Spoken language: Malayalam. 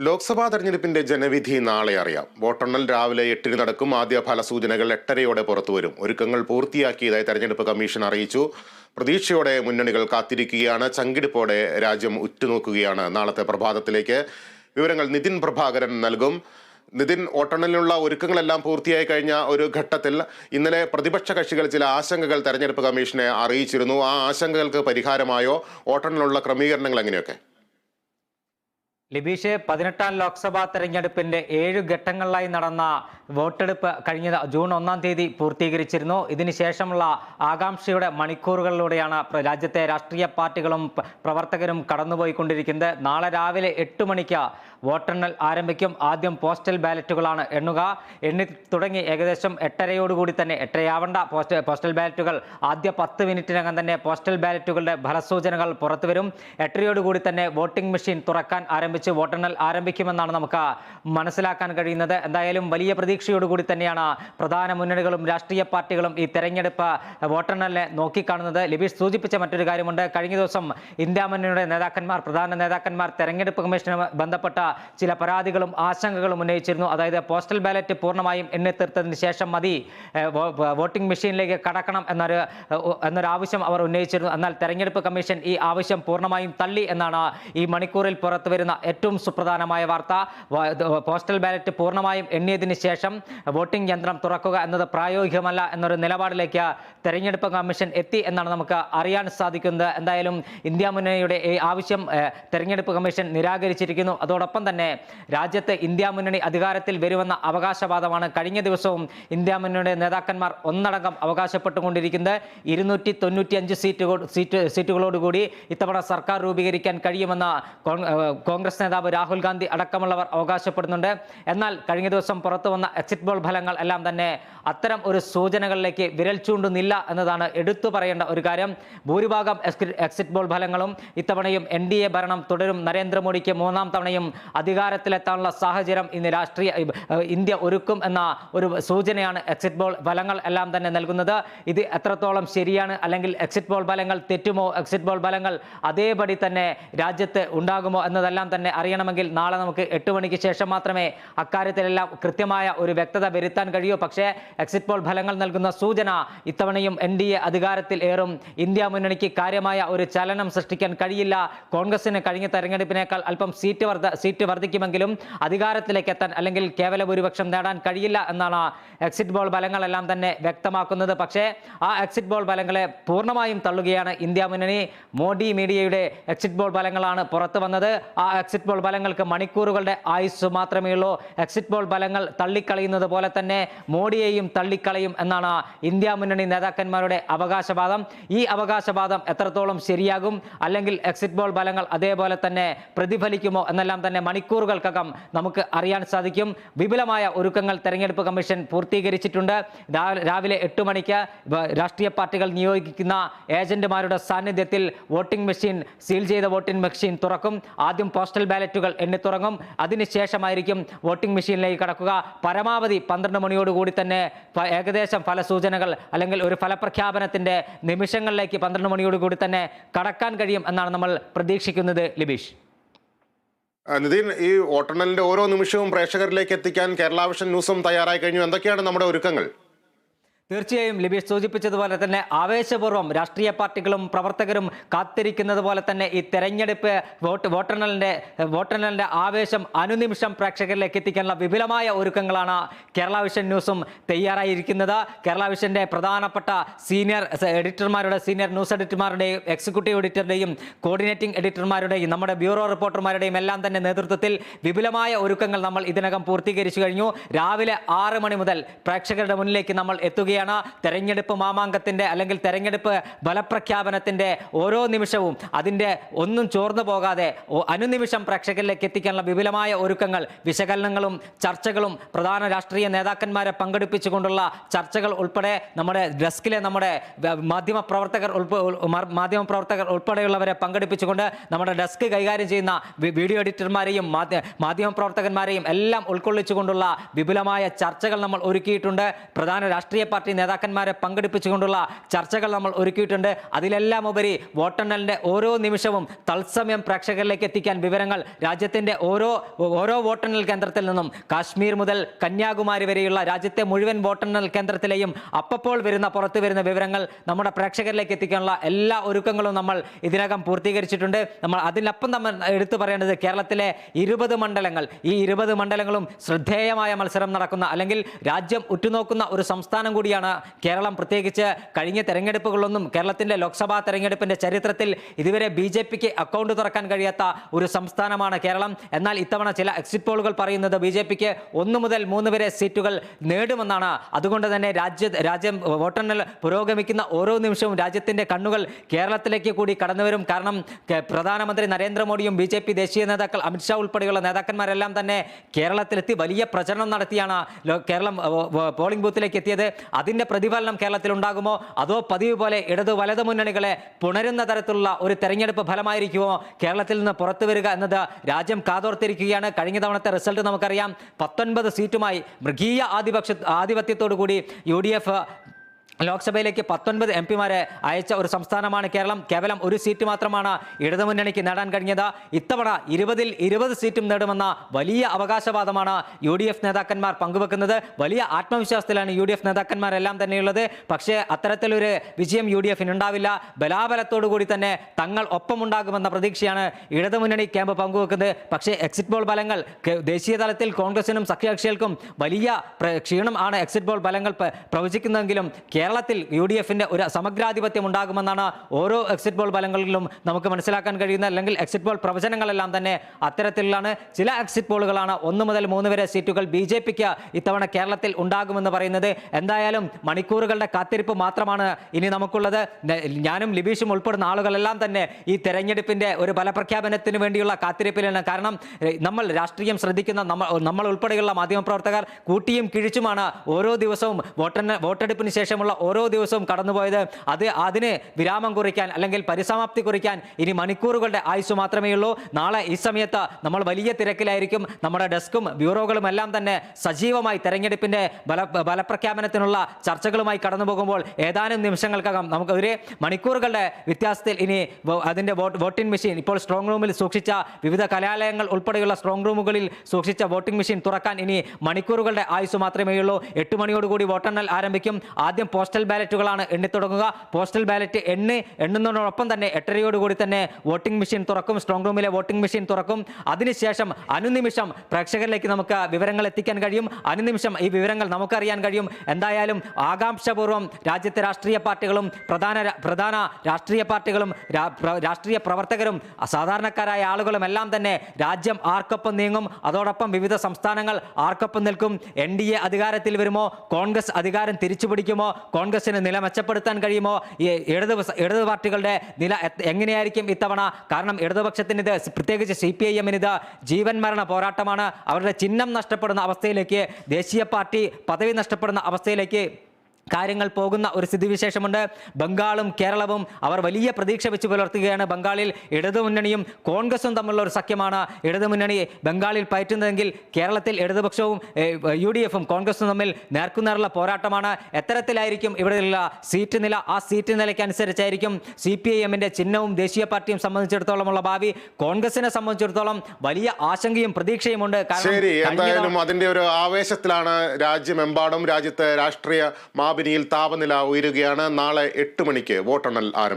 ലോക്സഭാ തെരഞ്ഞെടുപ്പിന്റെ ജനവിധി നാളെ അറിയാം. വോട്ടെണ്ണൽ രാവിലെ എട്ടിന് നടക്കും. ആദ്യ ഫലസൂചനകൾ എട്ടരയോടെ പുറത്തുവരും ഒരുക്കങ്ങൾ പൂർത്തിയാക്കിയതായി തെരഞ്ഞെടുപ്പ് കമ്മീഷൻ അറിയിച്ചു. പ്രതീക്ഷയോടെ മുന്നണികൾ കാത്തിരിക്കുകയാണ്. ചങ്കിടിപ്പോടെ രാജ്യം ഉറ്റുനോക്കുകയാണ്. നാളത്തെ പ്രഭാതത്തിലേക്ക് വിവരങ്ങൾ നിതിൻ പ്രഭാകരൻ നൽകും. നിതിൻ വോട്ടെണ്ണലിനുള്ള ഒരുക്കങ്ങളെല്ലാം പൂർത്തിയായി കഴിഞ്ഞ ഒരു ഘട്ടത്തിൽ ഇന്നലെ പ്രതിപക്ഷ കക്ഷികൾ ചില ആശങ്കകൾ തെരഞ്ഞെടുപ്പ് കമ്മീഷനെ അറിയിച്ചിരുന്നു. ആ ആശങ്കകൾക്ക് പരിഹാരമായോ? വോട്ടെണ്ണലിനുള്ള ക്രമീകരണങ്ങൾ എങ്ങനെയൊക്കെ? ലിബീഷ് പതിനെട്ടാം ലോക്സഭാ തെരഞ്ഞെടുപ്പിന്റെ ഏഴ് ഘട്ടങ്ങളിലായി നടന്ന വോട്ടെടുപ്പ് കഴിഞ്ഞ ജൂൺ ഒന്നാം തീയതി പൂർത്തീകരിച്ചിരുന്നു. ഇതിനുശേഷമുള്ള ആകാംക്ഷയുടെ മണിക്കൂറുകളിലൂടെയാണ് രാജ്യത്തെ രാഷ്ട്രീയ പാർട്ടികളും പ്രവർത്തകരും കടന്നുപോയിക്കൊണ്ടിരിക്കുന്നത്. നാളെ രാവിലെ എട്ട് മണിക്ക് വോട്ടെണ്ണൽ ആരംഭിക്കും. ആദ്യം പോസ്റ്റൽ ബാലറ്റുകളാണ് എണ്ണുക. എണ്ണി തുടങ്ങി ഏകദേശം എട്ടരയോടുകൂടി തന്നെ എട്ടരയാവണ്ട. പോസ്റ്റ് പോസ്റ്റൽ ബാലറ്റുകൾ ആദ്യ പത്ത് മിനിറ്റിനകം തന്നെ പോസ്റ്റൽ ബാലറ്റുകളുടെ ഫലസൂചനകൾ പുറത്തുവരും. എട്ടരയോടുകൂടി തന്നെ വോട്ടിംഗ് മെഷീൻ തുറക്കാൻ ആരംഭിച്ച് വോട്ടെണ്ണൽ ആരംഭിക്കുമെന്നാണ് നമുക്ക് മനസ്സിലാക്കാൻ കഴിയുന്നത്. എന്തായാലും വലിയ പ്രതീക്ഷയോടുകൂടി തന്നെയാണ് പ്രധാന മുന്നണികളും രാഷ്ട്രീയ പാർട്ടികളും ഈ തെരഞ്ഞെടുപ്പ് വോട്ടെണ്ണലിനെ നോക്കിക്കാണുന്നത്. ലിബീഷ് സൂചിപ്പിച്ച മറ്റൊരു കാര്യമുണ്ട്. കഴിഞ്ഞ ദിവസം ഇന്ത്യ മുന്നണിയുടെ നേതാക്കന്മാർ പ്രധാന നേതാക്കന്മാർ തെരഞ്ഞെടുപ്പ് കമ്മീഷനുമായി ബന്ധപ്പെട്ട ചില പരാതികളും ആശങ്കകളും ഉന്നയിച്ചിരുന്നു. അതായത് പോസ്റ്റൽ ബാലറ്റ് പൂർണമായും എണ്ണിത്തീർത്തതിന് ശേഷം മതി വോട്ടിംഗ് മെഷീനിലേക്ക് കടക്കണം എന്നൊരു എന്നൊരു ആവശ്യം അവർ ഉന്നയിച്ചിരുന്നു. എന്നാൽ തെരഞ്ഞെടുപ്പ് കമ്മീഷൻ ഈ ആവശ്യം പൂർണമായും തള്ളി എന്നാണ് ഈ മണിക്കൂറിൽ പുറത്തു വരുന്ന ഏറ്റവും സുപ്രധാനമായ വാർത്ത. പോസ്റ്റൽ ബാലറ്റ് പൂർണമായും എണ്ണിയതിന് ശേഷം വോട്ടിംഗ് യന്ത്രം തുറക്കുക എന്നത് പ്രായോഗികമല്ല എന്നൊരു നിലപാടിലേക്ക് തെരഞ്ഞെടുപ്പ് കമ്മീഷൻ എത്തി എന്നാണ് നമുക്ക് അറിയാൻ സാധിക്കുന്നത്. എന്തായാലും ഇന്ത്യ മുന്നണിയുടെ ഈ ആവശ്യം തെരഞ്ഞെടുപ്പ് കമ്മീഷൻ നിരാകരിച്ചിരിക്കുന്നു. അതോടൊപ്പം തന്നെ രാജ്യത്ത് ഇന്ത്യ മുന്നണി അധികാരത്തിൽ വരുമെന്ന അവകാശവാദമാണ് കഴിഞ്ഞ ദിവസവും ഇന്ത്യ മുന്നണിയുടെ നേതാക്കന്മാർ ഒന്നടങ്കം അവകാശപ്പെട്ടുകൊണ്ടിരിക്കുന്നത്. ഇരുന്നൂറ്റി തൊണ്ണൂറ്റി അഞ്ച് സീറ്റുകൾ സീറ്റ് സീറ്റുകളോടുകൂടി ഇത്തവണ സർക്കാർ രൂപീകരിക്കാൻ കഴിയുമെന്ന കോൺഗ്രസ് നേതാവ് രാഹുൽ ഗാന്ധി അടക്കമുള്ളവർ അവകാശപ്പെടുന്നുണ്ട്. എന്നാൽ കഴിഞ്ഞ ദിവസം പുറത്തു വന്ന എക്സിറ്റ് പോൾ ഫലങ്ങൾ എല്ലാം തന്നെ അത്തരം ഒരു സൂചനകളിലേക്ക് വിരൽ ചൂണ്ടുന്നില്ല എന്നതാണ് എടുത്തു പറയേണ്ട ഒരു കാര്യം. ഭൂരിഭാഗം എക്സിറ്റ് പോൾ ഫലങ്ങളും ഇത്തവണയും എൻ ഡി എ ഭരണം തുടരും. നരേന്ദ്രമോദിക്ക് മൂന്നാം തവണയും അധികാരത്തിലെത്താനുള്ള സാഹചര്യം ഇന്ന് രാഷ്ട്രീയ ഇന്ത്യ ഒരുക്കും എന്ന ഒരു സൂചനയാണ് എക്സിറ്റ് പോൾ ഫലങ്ങൾ എല്ലാം തന്നെ നൽകുന്നത്. ഇത് എത്രത്തോളം ശരിയാണ്? അല്ലെങ്കിൽ എക്സിറ്റ് പോൾ ഫലങ്ങൾ തെറ്റുമോ? എക്സിറ്റ് പോൾ ഫലങ്ങൾ അതേപടി തന്നെ രാജ്യത്ത് ഉണ്ടാകുമോ എന്നതെല്ലാം തന്നെ അറിയണമെങ്കിൽ നാളെ നമുക്ക് എട്ട് മണിക്ക് ശേഷം മാത്രമേ അക്കാര്യത്തിലെല്ലാം കൃത്യമായ ഒരു വ്യക്തത വരുത്താൻ കഴിയൂ. പക്ഷേ എക്സിറ്റ് പോൾ ഫലങ്ങൾ നൽകുന്ന സൂചന ഇത്തവണയും എൻ ഡി എ അധികാരത്തിൽ ഏറും. ഇന്ത്യ മുന്നണിക്ക് കാര്യമായ ഒരു ചലനം സൃഷ്ടിക്കാൻ കഴിയില്ല. കോൺഗ്രസിന് കഴിഞ്ഞ തെരഞ്ഞെടുപ്പിനേക്കാൾ അല്പം സീറ്റ് വർദ്ധ സീറ്റ് വർദ്ധിക്കുമെങ്കിലും അധികാരത്തിലേക്ക് എത്താൻ അല്ലെങ്കിൽ കേവല ഭൂരിപക്ഷം നേടാൻ കഴിയില്ല എന്നാണ് എക്സിറ്റ് പോൾ ഫലങ്ങളെല്ലാം തന്നെ വ്യക്തമാക്കുന്നത്. പക്ഷേ ആ എക്സിറ്റ് പോൾ ഫലങ്ങളെ പൂർണമായും തള്ളുകയാണ് ഇന്ത്യ മുന്നണി. മോഡി മീഡിയയുടെ എക്സിറ്റ് പോൾ ഫലങ്ങളാണ് പുറത്തു വന്നത്. ആ എക്സിറ്റ് പോൾ ഫലങ്ങൾക്ക് മണിക്കൂറുകളുടെ ആയുസ് മാത്രമേ ഉള്ളൂ. എക്സിറ്റ് പോൾ ഫലങ്ങൾ തള്ളിക്കളയുന്നത് പോലെ തന്നെ മോഡിയെയും തള്ളിക്കളയും എന്നാണ് ഇന്ത്യ മുന്നണി നേതാക്കന്മാരുടെ അവകാശവാദം. ഈ അവകാശവാദം എത്രത്തോളം ശരിയാകും അല്ലെങ്കിൽ എക്സിറ്റ് പോൾ ഫലങ്ങൾ അതേപോലെ തന്നെ പ്രതിഫലിക്കുമോ എന്നെല്ലാം തന്നെ മണിക്കൂറുകൾക്കകം നമുക്ക് അറിയാൻ സാധിക്കും. വിപുലമായ ഒരുക്കങ്ങൾ തെരഞ്ഞെടുപ്പ് കമ്മീഷൻ പൂർത്തീകരിച്ചിട്ടുണ്ട്. രാവിലെ എട്ട് മണിക്ക് രാഷ്ട്രീയ പാർട്ടികൾ നിയോഗിക്കുന്ന ഏജന്റുമാരുടെ സാന്നിധ്യത്തിൽ വോട്ടിംഗ് മെഷീൻ സീൽ ചെയ്ത വോട്ടിംഗ് മെഷീൻ തുറക്കും. ആദ്യം പോസ്റ്റൽ ബാലറ്റുകൾ എണ്ണി തുടങ്ങും അതിനുശേഷമായിരിക്കും വോട്ടിംഗ് മെഷീനിലേക്ക് കടക്കുക. പരമാവധി പന്ത്രണ്ട് മണിയോടുകൂടി തന്നെ ഏകദേശം ഫലസൂചനകൾ അല്ലെങ്കിൽ ഒരു ഫലപ്രഖ്യാപനത്തിന്റെ നിമിഷങ്ങളിലേക്ക് പന്ത്രണ്ട് മണിയോടുകൂടി തന്നെ കടക്കാൻ കഴിയും എന്നാണ് നമ്മൾ പ്രതീക്ഷിക്കുന്നത് ലിബീഷ്. നിതിൻ ഈ വോട്ടെണ്ണലിന്റെ ഓരോ നിമിഷവും പ്രേക്ഷകരിലേക്ക് എത്തിക്കാൻ കേരളാവിഷൻ ന്യൂസും തയ്യാറായി കഴിഞ്ഞു. എന്തൊക്കെയാണ് നമ്മുടെ ഒരുക്കങ്ങൾ? തീർച്ചയായും ലബീഷ് സൂചിപ്പിച്ചതുപോലെ തന്നെ ആവേശപൂർവം രാഷ്ട്രീയ പാർട്ടികളും പ്രവർത്തകരും കാത്തിരിക്കുന്നത് പോലെ തന്നെ ഈ തെരഞ്ഞെടുപ്പ് വോട്ട് വോട്ടെണ്ണലിന്റെ വോട്ടെണ്ണലിന്റെ ആവേശം അനുനിമിഷം പ്രേക്ഷകരിലേക്ക് എത്തിക്കാനുള്ള വിപുലമായ ഒരുക്കങ്ങളാണ് കേരള വിഷൻ ന്യൂസും തയ്യാറായിരിക്കുന്നത്. കേരള വിഷന്റെ പ്രധാനപ്പെട്ട സീനിയർ എഡിറ്റർമാരുടെ സീനിയർ ന്യൂസ് എഡിറ്റർമാരുടെയും എക്സിക്യൂട്ടീവ് എഡിറ്ററുടെയും കോർഡിനേറ്റിംഗ് എഡിറ്റർമാരുടെയും നമ്മുടെ ബ്യൂറോ റിപ്പോർട്ടർമാരുടെയും എല്ലാം തന്നെ നേതൃത്വത്തിൽ വിപുലമായ ഒരുക്കങ്ങൾ നമ്മൾ ഇതിനകം പൂർത്തീകരിച്ചു കഴിഞ്ഞു. രാവിലെ ആറ് മണി മുതൽ പ്രേക്ഷകരുടെ മുന്നിലേക്ക് നമ്മൾ എത്തുകയാണ്. തെരഞ്ഞെടുപ്പ് മാമാങ്കത്തിന്റെ അല്ലെങ്കിൽ തെരഞ്ഞെടുപ്പ് ഫലപ്രഖ്യാപനത്തിന്റെ ഓരോ നിമിഷവും അതിന്റെ ഒന്നും ചോർന്നു പോകാതെ അനുനിമിഷം പ്രേക്ഷകരിലേക്ക് എത്തിക്കാനുള്ള വിപുലമായ ഒരുക്കങ്ങൾ വിശകലനങ്ങളും ചർച്ചകളും പ്രധാന രാഷ്ട്രീയ നേതാക്കന്മാരെ പങ്കെടുപ്പിച്ചുകൊണ്ടുള്ള ചർച്ചകൾ ഉൾപ്പെടെ നമ്മുടെ ഡെസ്കിലെ നമ്മുടെ മാധ്യമ പ്രവർത്തകർ മാധ്യമ പ്രവർത്തകർ ഉൾപ്പെടെയുള്ളവരെ പങ്കെടുപ്പിച്ചുകൊണ്ട് നമ്മുടെ ഡെസ്ക് കൈകാര്യം ചെയ്യുന്ന വീഡിയോ എഡിറ്റർമാരെയും മാധ്യ മാധ്യമ പ്രവർത്തകന്മാരെയും എല്ലാം ഉൾക്കൊള്ളിച്ചുകൊണ്ടുള്ള വിപുലമായ ചർച്ചകൾ നമ്മൾ ഒരുക്കിയിട്ടുണ്ട്. പ്രധാന രാഷ്ട്രീയ പാർട്ടി പാർട്ടി നേതാക്കന്മാരെ പങ്കെടുപ്പിച്ചുകൊണ്ടുള്ള ചർച്ചകൾ നമ്മൾ ഒരുക്കിയിട്ടുണ്ട്. അതിലെല്ലാം ഉപരി വോട്ടെണ്ണലിന്റെ ഓരോ നിമിഷവും തത്സമയം പ്രേക്ഷകരിലേക്ക് എത്തിക്കാൻ വിവരങ്ങൾ രാജ്യത്തിന്റെ ഓരോ ഓരോ വോട്ടെണ്ണൽ കേന്ദ്രത്തിൽ നിന്നും കാശ്മീർ മുതൽ കന്യാകുമാരി വരെയുള്ള രാജ്യത്തെ മുഴുവൻ വോട്ടെണ്ണൽ കേന്ദ്രത്തിലെയും അപ്പപ്പോൾ വരുന്ന പുറത്തു വരുന്ന വിവരങ്ങൾ നമ്മുടെ പ്രേക്ഷകരിലേക്ക് എത്തിക്കാനുള്ള എല്ലാ ഒരുക്കങ്ങളും നമ്മൾ ഇതിനകം പൂർത്തീകരിച്ചിട്ടുണ്ട്. നമ്മൾ അതിനൊപ്പം നമ്മൾ എടുത്തു പറയേണ്ടത് കേരളത്തിലെ ഇരുപത് മണ്ഡലങ്ങൾ. ഈ ഇരുപത് മണ്ഡലങ്ങളും ശ്രദ്ധേയമായ മത്സരം നടക്കുന്ന അല്ലെങ്കിൽ രാജ്യം ഉറ്റുനോക്കുന്ന ഒരു സംസ്ഥാനം കൂടിയാണ് കേരളം. പ്രത്യേകിച്ച് കഴിഞ്ഞ തെരഞ്ഞെടുപ്പുകളൊന്നും കേരളത്തിന്റെ ലോക്സഭാ തെരഞ്ഞെടുപ്പിന്റെ ചരിത്രത്തിൽ ഇതുവരെ ബി ജെ പിക്ക് അക്കൗണ്ട് തുറക്കാൻ കഴിയാത്ത ഒരു സംസ്ഥാനമാണ് കേരളം. എന്നാൽ ഇത്തവണ ചില എക്സിറ്റ് പോളുകൾ പറയുന്നത് ബി ജെ പിക്ക് ഒന്ന് മുതൽ മൂന്ന് വരെ സീറ്റുകൾ നേടുമെന്നാണ്. അതുകൊണ്ട് തന്നെ രാജ്യ രാജ്യം വോട്ടെണ്ണൽ പുരോഗമിക്കുന്ന ഓരോ നിമിഷവും രാജ്യത്തിന്റെ കണ്ണുകൾ കേരളത്തിലേക്ക് കൂടി കടന്നുവരും കാരണം പ്രധാനമന്ത്രി നരേന്ദ്രമോദിയും ബി ജെ പി ദേശീയ നേതാക്കൾ അമിത്ഷാ ഉൾപ്പെടെയുള്ള നേതാക്കന്മാരെല്ലാം തന്നെ കേരളത്തിലെത്തി വലിയ പ്രചരണം നടത്തിയാണ് കേരളം പോളിംഗ് ബൂത്തിലേക്ക് എത്തിയത്. അതിന്റെ പ്രതിഫലനം കേരളത്തിൽ ഉണ്ടാകുമോ അതോ പതിവ് പോലെ ഇടതു വലതു മുന്നണികളെ പുണരുന്ന തരത്തിലുള്ള ഒരു തെരഞ്ഞെടുപ്പ് ഫലമായിരിക്കുമോ? കേരളത്തിൽ നിന്ന് പുറത്തു വരിക എന്നത് രാജ്യം കാതോർത്തിരിക്കുകയാണ്. കഴിഞ്ഞ തവണത്തെ റിസൾട്ട് നമുക്കറിയാം. പത്തൊൻപത് സീറ്റുമായി മൃഗീയ ആധിപക്ഷ ആധിപത്യത്തോടു കൂടി യു ഡി എഫ് ലോക്സഭയിലേക്ക് പത്തൊൻപത് എം പിമാരെ അയച്ച ഒരു സംസ്ഥാനമാണ് കേരളം. കേവലം ഒരു സീറ്റ് മാത്രമാണ് ഇടതുമുന്നണിക്ക് നേടാൻ കഴിഞ്ഞത്. ഇത്തവണ ഇരുപതിൽ ഇരുപത് സീറ്റും നേടുമെന്ന വലിയ അവകാശവാദമാണ് യു ഡി എഫ് നേതാക്കന്മാർ പങ്കുവെക്കുന്നത്. വലിയ ആത്മവിശ്വാസത്തിലാണ് യു ഡി എഫ് നേതാക്കന്മാരെല്ലാം തന്നെയുള്ളത്. പക്ഷേ അത്തരത്തിലൊരു വിജയം യു ഡി എഫിനുണ്ടാവില്ല. ബലാബലത്തോടു കൂടി തന്നെ തങ്ങൾ ഒപ്പമുണ്ടാകുമെന്ന പ്രതീക്ഷയാണ് ഇടതുമുന്നണി ക്യാമ്പ് പങ്കുവെക്കുന്നത്. പക്ഷേ എക്സിറ്റ് പോൾ ഫലങ്ങൾ ദേശീയ തലത്തിൽ കോൺഗ്രസിനും സഖ്യകക്ഷികൾക്കും വലിയ ക്ഷീണം ആണ് എക്സിറ്റ് പോൾ ഫലങ്ങൾ പ്രവചിക്കുന്നതെങ്കിലും കേരളത്തിൽ യു ഡി എഫിന്റെ ഒരു സമഗ്രാധിപത്യം ഉണ്ടാകുമെന്നാണ് ഓരോ എക്സിറ്റ് പോൾ ഫലങ്ങളിലും നമുക്ക് മനസ്സിലാക്കാൻ കഴിയുന്ന അല്ലെങ്കിൽ എക്സിറ്റ് പോൾ പ്രവചനങ്ങളെല്ലാം തന്നെ അത്തരത്തിലാണ്. ചില എക്സിറ്റ് പോളുകളാണ് ഒന്ന് മുതൽ മൂന്ന് വരെ സീറ്റുകൾ ബി ജെ പിക്ക് ഇത്തവണ കേരളത്തിൽ ഉണ്ടാകുമെന്ന് പറയുന്നത്. എന്തായാലും മണിക്കൂറുകളുടെ കാത്തിരിപ്പ് മാത്രമാണ് ഇനി നമുക്കുള്ളത്. ഞാനും ലിബീഷും ഉൾപ്പെടുന്ന ആളുകളെല്ലാം തന്നെ ഈ തെരഞ്ഞെടുപ്പിന്റെ ഒരു ഫലപ്രഖ്യാപനത്തിന് വേണ്ടിയുള്ള കാത്തിരിപ്പിലാണ്. കാരണം നമ്മൾ രാഷ്ട്രീയം ശ്രദ്ധിക്കുന്ന നമ്മൾ നമ്മൾ ഉൾപ്പെടെയുള്ള മാധ്യമപ്രവർത്തകർ കൂട്ടിയും കിഴിച്ചുമാണ് ഓരോ ദിവസവും വോട്ടെണ്ണ വോട്ടെടുപ്പിന് ശേഷമുള്ള ഓരോ ദിവസവും കടന്നുപോയത് അത് അതിന് വിരാമം കുറിക്കാൻ അല്ലെങ്കിൽ പരിസമാപ്തി കുറിക്കാൻ ഇനി മണിക്കൂറുകളുടെ ആയുസ് മാത്രമേ ഉള്ളൂ. നാളെ ഈ സമയത്ത് നമ്മൾ വലിയ തിരക്കിലായിരിക്കും. നമ്മുടെ ഡെസ്കും ബ്യൂറോകളും എല്ലാം തന്നെ സജീവമായി തെരഞ്ഞെടുപ്പിന്റെ ബല ഫലപ്രഖ്യാപനത്തിനുള്ള ചർച്ചകളുമായി കടന്നു പോകുമ്പോൾ ഏതാനും നിമിഷങ്ങൾക്കകം നമുക്ക് ഒരു മണിക്കൂറുകളുടെ വ്യത്യാസത്തിൽ ഇനി അതിന്റെ വോട്ട് വോട്ടിംഗ് മെഷീൻ ഇപ്പോൾ സ്ട്രോങ് റൂമിൽ സൂക്ഷിച്ച വിവിധ കലാലയങ്ങൾ ഉൾപ്പെടെയുള്ള സ്ട്രോങ് റൂമുകളിൽ സൂക്ഷിച്ച വോട്ടിംഗ് മെഷീൻ തുറക്കാൻ ഇനി മണിക്കൂറുകളുടെ ആയുസ് മാത്രമേ ഉള്ളൂ. എട്ട് മണിയോടുകൂടി വോട്ടെണ്ണൽ ആരംഭിക്കും. ആദ്യം പോസ്റ്റൽ ബാലറ്റുകളാണ് എണ്ണിത്തുടങ്ങുക പോസ്റ്റൽ ബാലറ്റ് എണ്ണി എണ്ണുന്നതിനോടൊപ്പം തന്നെ എട്ടരയോടുകൂടി തന്നെ വോട്ടിംഗ് മെഷീൻ തുറക്കും. സ്ട്രോങ് റൂമിലെ വോട്ടിംഗ് മെഷീൻ തുറക്കും. അതിനുശേഷം അനുനിമിഷം പ്രേക്ഷകരിലേക്ക് നമുക്ക് വിവരങ്ങൾ എത്തിക്കാൻ കഴിയും. അനുനിമിഷം ഈ വിവരങ്ങൾ നമുക്കറിയാൻ കഴിയും. എന്തായാലും ആകാംക്ഷപൂർവം രാജ്യത്തെ രാഷ്ട്രീയ പാർട്ടികളും പ്രധാന പ്രധാന രാഷ്ട്രീയ പാർട്ടികളും രാഷ്ട്രീയ പ്രവർത്തകരും സാധാരണക്കാരായ ആളുകളും എല്ലാം തന്നെ രാജ്യം ആർക്കൊപ്പം നീങ്ങും. അതോടൊപ്പം വിവിധ സംസ്ഥാനങ്ങൾ ആർക്കൊപ്പം നിൽക്കും. എൻ അധികാരത്തിൽ വരുമോ? കോൺഗ്രസ് അധികാരം തിരിച്ചു പിടിക്കുമോ കോൺഗ്രസിന് നില മെച്ചപ്പെടുത്താൻ കഴിയുമോ? ഈ ഇടത് ഇടതു പാർട്ടികളുടെ നില എങ്ങനെയായിരിക്കും ഇത്തവണ? കാരണം ഇടതുപക്ഷത്തിന് ഇത് പ്രത്യേകിച്ച് സി പി ഐ എമ്മിന് ഇത് ജീവൻ മരണ പോരാട്ടമാണ്. അവരുടെ ചിഹ്നം നഷ്ടപ്പെടുന്ന അവസ്ഥയിലേക്ക് ദേശീയ പാർട്ടി പദവി നഷ്ടപ്പെടുന്ന അവസ്ഥയിലേക്ക് കാര്യങ്ങൾ പോകുന്ന ഒരു സ്ഥിതിവിശേഷമുണ്ട്. ബംഗാളും കേരളവും അവർ വലിയ പ്രതീക്ഷ വെച്ച് പുലർത്തുകയാണ്. ബംഗാളിൽ ഇടതുമുന്നണിയും കോൺഗ്രസും തമ്മിലുള്ള ഒരു സഖ്യമാണ്. ഇടതുമുന്നണി ബംഗാളിൽ പയറ്റുന്നതെങ്കിൽ കേരളത്തിൽ ഇടതുപക്ഷവും യു ഡി എഫും കോൺഗ്രസും തമ്മിൽ നേർക്കുനേറുള്ള പോരാട്ടമാണ്. എത്തരത്തിലായിരിക്കും ഇവിടെയുള്ള സീറ്റ് നില. ആ സീറ്റ് നിലയ്ക്കനുസരിച്ചായിരിക്കും സി പി ഐ എമ്മിന്റെ ചിഹ്നവും ദേശീയ പാർട്ടിയും സംബന്ധിച്ചിടത്തോളമുള്ള ഭാവി. കോൺഗ്രസിനെ സംബന്ധിച്ചിടത്തോളം വലിയ ആശങ്കയും പ്രതീക്ഷയുമുണ്ട്. ശരി എന്തായാലും അതിന്റെ ഒരു ആവേശത്തിലാണ് രാജ്യമെമ്പാടും രാജ്യത്തെ രാഷ്ട്രീയ മാപിനിയിൽ താപനില ഉയരുകയാണ്. നാളെ എട്ട് മണിക്ക് വോട്ടെണ്ണൽ ആരംഭിക്കും.